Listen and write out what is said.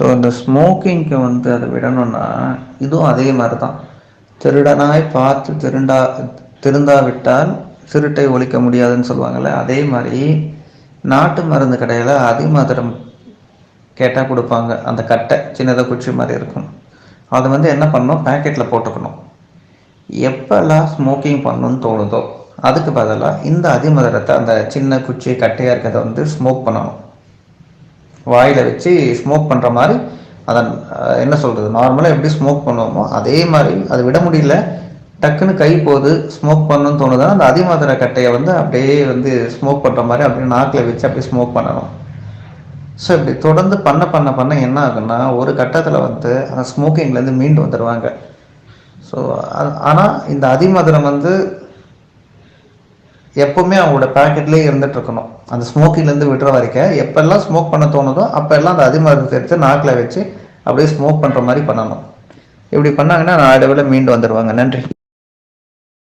So இந்த ஸ்மோக்கிங்க்கு வந்து அதை விடணும்னா இதுவும் அதே மாதிரி தான் திருடனாய் பார்த்து திருண்டா திருந்தாவிட்டால் திருட்டை ஒழிக்க முடியாதுன்னு சொல்லுவாங்கள்ல அதே மாதிரி நாட்டு மருந்து கடையில் அதிமதுரம் கேட்டால் கொடுப்பாங்க. அந்த கட்டை சின்னதாக குச்சி மாதிரி இருக்கும். அதை வந்து என்ன பண்ணணும்? பேக்கெட்டில் போட்டுக்கணும். எப்போல்லாம் ஸ்மோக்கிங் பண்ணணும்னு தோணுதோ அதுக்கு பதிலாக இந்த அதிமதுரத்தை அந்த சின்ன குச்சி கட்டையாக இருக்கிறத வந்து ஸ்மோக் பண்ணணும். வாயில் வச்சு ஸ்மோக் பண்ணுற மாதிரி அதை என்ன சொல்கிறது நார்மலாக எப்படி ஸ்மோக் பண்ணுவோமோ அதே மாதிரி அதை விட முடியல. டக்குன்னு கை போகுது ஸ்மோக் பண்ணணும்னு தோணுதுன்னா அந்த அதிமதுர கட்டையை வந்து அப்படியே வந்து ஸ்மோக் பண்ணுற மாதிரி அப்படியே நாக்கில் வச்சு அப்படியே ஸ்மோக் பண்ணணும். ஸோ இப்படி தொடர்ந்து பண்ண பண்ண பண்ண என்ன ஆகுன்னா ஒரு கட்டத்தில் வந்து அந்த ஸ்மோக்கிங்லேருந்து மீண்டு வந்துடுவாங்க ஸோ ஆனால் இந்த அதிமதுரம் வந்து எப்போவுமே அவங்களோட பேக்கெட்லேயே இருந்துட்டு இருக்கணும் அந்த ஸ்மோக்கிங்லேருந்து விடுற வரைக்கும் எப்பெல்லாம் ஸ்மோக் பண்ண தோணுதோ அப்போல்லாம் அந்த அதிமருந்து எடுத்து நாக்கில் வச்சு அப்படியே ஸ்மோக் பண்ணுற மாதிரி பண்ணணும். இப்படி பண்ணாங்கன்னா நாளடைவில் மீண்டு வந்துடுவாங்க நன்றி.